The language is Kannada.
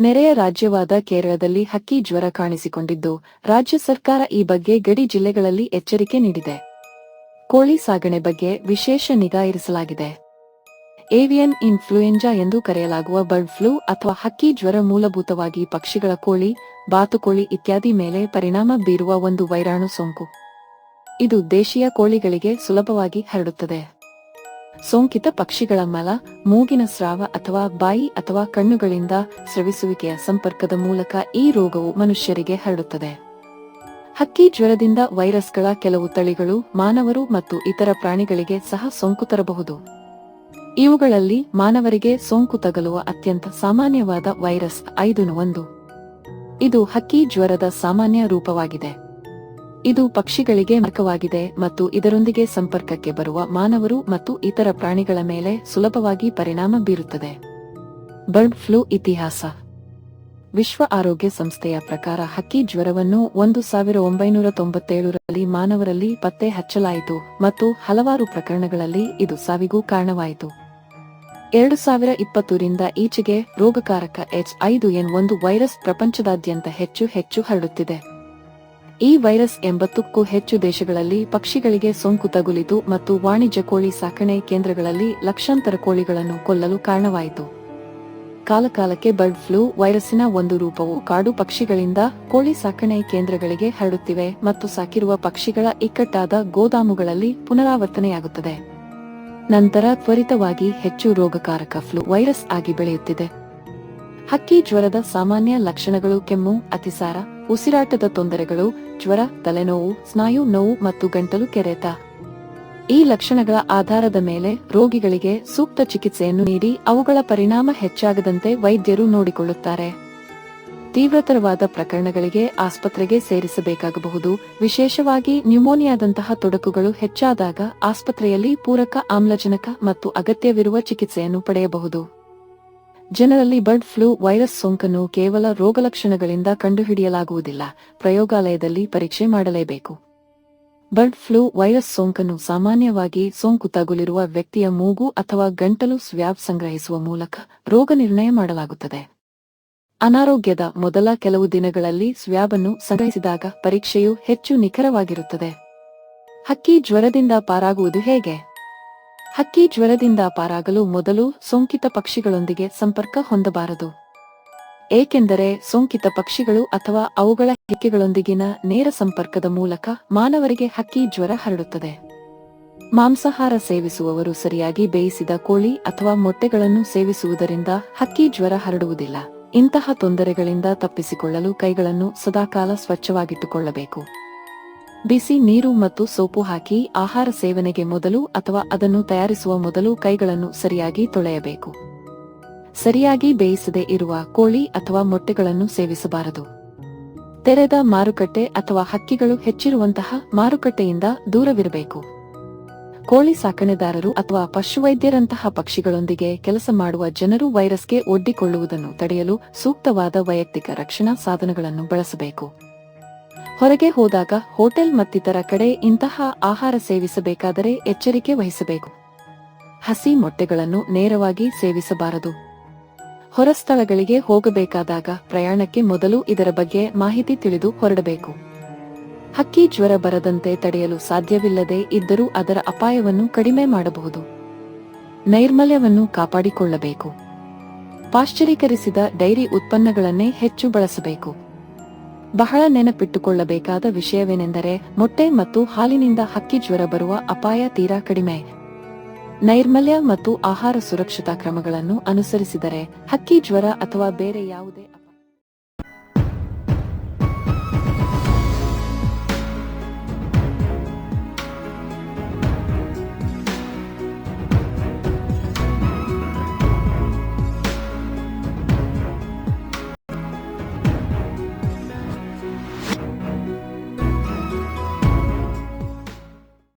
ನೆರೆಯ ರಾಜ್ಯವಾದ ಕೇರಳದಲ್ಲಿ ಹಕ್ಕಿ ಜ್ವರ ಕಾಣಿಸಿಕೊಂಡಿದ್ದು, ರಾಜ್ಯ ಸರ್ಕಾರ ಈ ಬಗ್ಗೆ ಗಡಿ ಜಿಲ್ಲೆಗಳಲ್ಲಿ ಎಚ್ಚರಿಕೆ ನೀಡಿದೆ. ಕೋಳಿ ಸಾಗಣೆ ಬಗ್ಗೆ ವಿಶೇಷ ನಿಗಾ ಇರಿಸಲಾಗಿದೆ. ಏವಿಯನ್ ಇನ್ಫ್ಲೂಯೆಂಜಾ ಎಂದು ಕರೆಯಲಾಗುವ ಬರ್ಡ್ ಫ್ಲೂ ಅಥವಾ ಹಕ್ಕಿ ಜ್ವರ ಮೂಲಭೂತವಾಗಿ ಪಕ್ಷಿಗಳ ಕೋಳಿ ಬಾತುಕೋಳಿ ಇತ್ಯಾದಿ ಮೇಲೆ ಪರಿಣಾಮ ಬೀರುವ ಒಂದು ವೈರಾಣು ಸೋಂಕು. ಇದು ದೇಶೀಯ ಕೋಳಿಗಳಿಗೆ ಸುಲಭವಾಗಿ ಹರಡುತ್ತದೆ. ಸೋಂಕಿತ ಪಕ್ಷಿಗಳ ಮಲ, ಮೂಗಿನ ಸ್ರಾವ ಅಥವಾ ಬಾಯಿ ಅಥವಾ ಕಣ್ಣುಗಳಿಂದ ಸ್ರವಿಸುವಿಕೆಯ ಸಂಪರ್ಕದ ಮೂಲಕ ಈ ರೋಗವು ಮನುಷ್ಯರಿಗೆ ಹರಡುತ್ತದೆ. ಹಕ್ಕಿ ಜ್ವರದಿಂದ ವೈರಸ್ಗಳ ಕೆಲವು ತಳಿಗಳು, ಮಾನವರು ಮತ್ತು ಇತರ ಪ್ರಾಣಿಗಳಿಗೆ ಸಹ ಸೋಂಕು ತರಬಹುದು. ಇವುಗಳಲ್ಲಿ ಮಾನವರಿಗೆ ಸೋಂಕು ತಗಲುವ ಅತ್ಯಂತ ಸಾಮಾನ್ಯವಾದ ವೈರಸ್ ಐದು ಒಂದು. ಇದು ಹಕ್ಕಿ ಜ್ವರದ ಸಾಮಾನ್ಯ ರೂಪವಾಗಿದೆ. ಇದು ಪಕ್ಷಿಗಳಿಗೆ ಮಾರ್ಗವಾಗಿದೆ ಮತ್ತು ಇದರೊಂದಿಗೆ ಸಂಪರ್ಕಕ್ಕೆ ಬರುವ ಮಾನವರು ಮತ್ತು ಇತರ ಪ್ರಾಣಿಗಳ ಮೇಲೆ ಸುಲಭವಾಗಿ ಪರಿಣಾಮ ಬೀರುತ್ತದೆ. ಬರ್ಡ್ ಫ್ಲೂ ಇತಿಹಾಸ. ವಿಶ್ವ ಆರೋಗ್ಯ ಸಂಸ್ಥೆಯ ಪ್ರಕಾರ ಹಕ್ಕಿ ಜ್ವರವನ್ನು ಒಂದು ಸಾವಿರ ಒಂಬೈನೂರ ತೊಂಬತ್ತೇಳರಲ್ಲಿ ಮಾನವರಲ್ಲಿ ಪತ್ತೆ ಹಚ್ಚಲಾಯಿತು ಮತ್ತು ಹಲವಾರು ಪ್ರಕರಣಗಳಲ್ಲಿ ಇದು ಸಾವಿಗೂ ಕಾರಣವಾಯಿತು. ಎರಡು ಸಾವಿರ ಇಪ್ಪತ್ತರಿಂದ ಈಚೆಗೆ ರೋಗಕಾರಕ ಎಚ್ ಐದು ಎನ್ ಒಂದು ವೈರಸ್ ಪ್ರಪಂಚದಾದ್ಯಂತ ಹೆಚ್ಚು ಹೆಚ್ಚು ಹರಡುತ್ತಿದೆ. ಈ ವೈರಸ್ ಎಂಬತ್ತಕ್ಕೂ ಹೆಚ್ಚು ದೇಶಗಳಲ್ಲಿ ಪಕ್ಷಿಗಳಿಗೆ ಸೋಂಕು ತಗುಲಿತು ಮತ್ತು ವಾಣಿಜ್ಯ ಕೋಳಿ ಸಾಕಣೆ ಕೇಂದ್ರಗಳಲ್ಲಿ ಲಕ್ಷಾಂತರ ಕೋಳಿಗಳನ್ನು ಕೊಲ್ಲಲು ಕಾರಣವಾಯಿತು. ಕಾಲಕಾಲಕ್ಕೆ ಬರ್ಡ್ ಫ್ಲೂ ವೈರಸ್ಸಿನ ಒಂದು ರೂಪವು ಕಾಡು ಪಕ್ಷಿಗಳಿಂದ ಕೋಳಿ ಸಾಕಣೆ ಕೇಂದ್ರಗಳಿಗೆ ಹರಡುತ್ತಿವೆ ಮತ್ತು ಸಾಕಿರುವ ಪಕ್ಷಿಗಳ ಇಕ್ಕಟ್ಟಾದ ಗೋದಾಮುಗಳಲ್ಲಿ ಪುನರಾವರ್ತನೆಯಾಗುತ್ತದೆ. ನಂತರ ತ್ವರಿತವಾಗಿ ಹೆಚ್ಚು ರೋಗಕಾರಕ ಫ್ಲೂ ವೈರಸ್ ಆಗಿ ಬೆಳೆಯುತ್ತಿದೆ. ಹಕ್ಕಿ ಜ್ವರದ ಸಾಮಾನ್ಯ ಲಕ್ಷಣಗಳು ಕೆಮ್ಮು, ಅತಿಸಾರ ಉಸಿರಾಟದ ತೊಂದರೆಗಳು, ಜ್ವರ, ತಲೆನೋವು, ಸ್ನಾಯು ನೋವು ಮತ್ತು ಗಂಟಲು ಕೆರೆತ. ಈ ಲಕ್ಷಣಗಳ ಆಧಾರದ ಮೇಲೆ ರೋಗಿಗಳಿಗೆ ಸೂಕ್ತ ಚಿಕಿತ್ಸೆಯನ್ನು ನೀಡಿ ಅವುಗಳ ಪರಿಣಾಮ ಹೆಚ್ಚಾಗದಂತೆ ವೈದ್ಯರು ನೋಡಿಕೊಳ್ಳುತ್ತಾರೆ. ತೀವ್ರತರವಾದ ಪ್ರಕರಣಗಳಿಗೆ ಆಸ್ಪತ್ರೆಗೆ ಸೇರಿಸಬೇಕಾಗಬಹುದು. ವಿಶೇಷವಾಗಿ ನ್ಯೂಮೋನಿಯಾದಂತಹ ತೊಡಕುಗಳು ಹೆಚ್ಚಾದಾಗ ಆಸ್ಪತ್ರೆಯಲ್ಲಿ ಪೂರಕ ಆಮ್ಲಜನಕ ಮತ್ತು ಅಗತ್ಯವಿರುವ ಚಿಕಿತ್ಸೆಯನ್ನು ಪಡೆಯಬಹುದು. ಜನರಲ್ಲಿ ಬರ್ಡ್ ಫ್ಲೂ ವೈರಸ್ ಸೋಂಕನ್ನು ಕೇವಲ ರೋಗಲಕ್ಷಣಗಳಿಂದ ಕಂಡುಹಿಡಿಯಲಾಗುವುದಿಲ್ಲ. ಪ್ರಯೋಗಾಲಯದಲ್ಲಿ ಪರೀಕ್ಷೆ ಮಾಡಲೇಬೇಕು. ಬರ್ಡ್ ಫ್ಲೂ ವೈರಸ್ ಸೋಂಕನ್ನು ಸಾಮಾನ್ಯವಾಗಿ ಸೋಂಕು ತಗುಲಿರುವ ವ್ಯಕ್ತಿಯ ಮೂಗು ಅಥವಾ ಗಂಟಲು ಸ್ವ್ಯಾಬ್ ಸಂಗ್ರಹಿಸುವ ಮೂಲಕ ರೋಗ ನಿರ್ಣಯ ಮಾಡಲಾಗುತ್ತದೆ. ಅನಾರೋಗ್ಯದ ಮೊದಲ ಕೆಲವು ದಿನಗಳಲ್ಲಿ ಸ್ವ್ಯಾಬ್ ಅನ್ನು ಸಂಗ್ರಹಿಸಿದಾಗ ಪರೀಕ್ಷೆಯು ಹೆಚ್ಚು ನಿಖರವಾಗಿರುತ್ತದೆ. ಹಕ್ಕಿ ಜ್ವರದಿಂದ ಪಾರಾಗುವುದು ಹೇಗೆ? ಹಕ್ಕಿ ಜ್ವರದಿಂದ ಪಾರಾಗಲು ಮೊದಲು ಸೋಂಕಿತ ಪಕ್ಷಿಗಳೊಂದಿಗೆ ಸಂಪರ್ಕ ಹೊಂದಬಾರದು. ಏಕೆಂದರೆ ಸೋಂಕಿತ ಪಕ್ಷಿಗಳು ಅಥವಾ ಅವುಗಳ ಹಿಕ್ಕೆಗಳೊಂದಿಗಿನ ನೇರ ಸಂಪರ್ಕದ ಮೂಲಕ ಮಾನವರಿಗೆ ಹಕ್ಕಿ ಜ್ವರ ಹರಡುತ್ತದೆ. ಮಾಂಸಾಹಾರ ಸೇವಿಸುವವರು ಸರಿಯಾಗಿ ಬೇಯಿಸಿದ ಕೋಳಿ ಅಥವಾ ಮೊಟ್ಟೆಗಳನ್ನು ಸೇವಿಸುವುದರಿಂದ ಹಕ್ಕಿ ಜ್ವರ ಹರಡುವುದಿಲ್ಲ. ಇಂತಹ ತೊಂದರೆಗಳಿಂದ ತಪ್ಪಿಸಿಕೊಳ್ಳಲು ಕೈಗಳನ್ನು ಸದಾಕಾಲ ಸ್ವಚ್ಛವಾಗಿಟ್ಟುಕೊಳ್ಳಬೇಕು. ಬಿಸಿ ನೀರು ಮತ್ತು ಸೋಪು ಹಾಕಿ ಆಹಾರ ಸೇವನೆಗೆ ಮೊದಲು ಅಥವಾ ಅದನ್ನು ತಯಾರಿಸುವ ಮೊದಲು ಕೈಗಳನ್ನು ಸರಿಯಾಗಿ ತೊಳೆಯಬೇಕು. ಸರಿಯಾಗಿ ಬೇಯಿಸದೇ ಇರುವ ಕೋಳಿ ಅಥವಾ ಮೊಟ್ಟೆಗಳನ್ನು ಸೇವಿಸಬಾರದು. ತೆರೆದ ಮಾರುಕಟ್ಟೆ ಅಥವಾ ಹಕ್ಕಿಗಳು ಹೆಚ್ಚಿರುವಂತಹ ಮಾರುಕಟ್ಟೆಯಿಂದ ದೂರವಿರಬೇಕು. ಕೋಳಿ ಸಾಕಣೆದಾರರು ಅಥವಾ ಪಶುವೈದ್ಯರಂತಹ ಪಕ್ಷಿಗಳೊಂದಿಗೆ ಕೆಲಸ ಮಾಡುವ ಜನರು ವೈರಸ್ಗೆ ಒಡ್ಡಿಕೊಳ್ಳುವುದನ್ನು ತಡೆಯಲು ಸೂಕ್ತವಾದ ವೈಯಕ್ತಿಕ ರಕ್ಷಣಾ ಸಾಧನಗಳನ್ನು ಬಳಸಬೇಕು. ಹೊರಗೆ ಹೋದಾಗ ಹೋಟೆಲ್ ಮತ್ತಿತರ ಕಡೆ ಇಂತಹ ಆಹಾರ ಸೇವಿಸಬೇಕಾದರೆ ಎಚ್ಚರಿಕೆ ವಹಿಸಬೇಕು. ಹಸಿ ಮೊಟ್ಟೆಗಳನ್ನು ನೇರವಾಗಿ ಸೇವಿಸಬಾರದು. ಹೊರಸ್ಥಳಗಳಿಗೆ ಹೋಗಬೇಕಾದಾಗ ಪ್ರಯಾಣಕ್ಕೆ ಮೊದಲು ಇದರ ಬಗ್ಗೆ ಮಾಹಿತಿ ತಿಳಿದು ಹೊರಡಬೇಕು. ಹಕ್ಕಿ ಜ್ವರ ಬರದಂತೆ ತಡೆಯಲು ಸಾಧ್ಯವಿಲ್ಲದೆ ಇದ್ದರೂ ಅದರ ಅಪಾಯವನ್ನು ಕಡಿಮೆ ಮಾಡಬಹುದು. ನೈರ್ಮಲ್ಯವನ್ನು ಕಾಪಾಡಿಕೊಳ್ಳಬೇಕು. ಪಾಶ್ಚರೀಕರಿಸಿದ ಡೈರಿ ಉತ್ಪನ್ನಗಳನ್ನೇ ಹೆಚ್ಚು ಬಳಸಬೇಕು. ಬಹಳ ನೆನಪಿಟ್ಟುಕೊಳ್ಳಬೇಕಾದ ವಿಷಯವೇನೆಂದರೆ ಮೊಟ್ಟೆ ಮತ್ತು ಹಾಲಿನಿಂದ ಹಕ್ಕಿ ಜ್ವರ ಬರುವ ಅಪಾಯ ತೀರಾ ಕಡಿಮೆ. ನೈರ್ಮಲ್ಯ ಮತ್ತು ಆಹಾರ ಸುರಕ್ಷತಾ ಕ್ರಮಗಳನ್ನು ಅನುಸರಿಸಿದರೆ ಹಕ್ಕಿ ಜ್ವರ ಅಥವಾ ಬೇರೆ ಯಾವುದೇ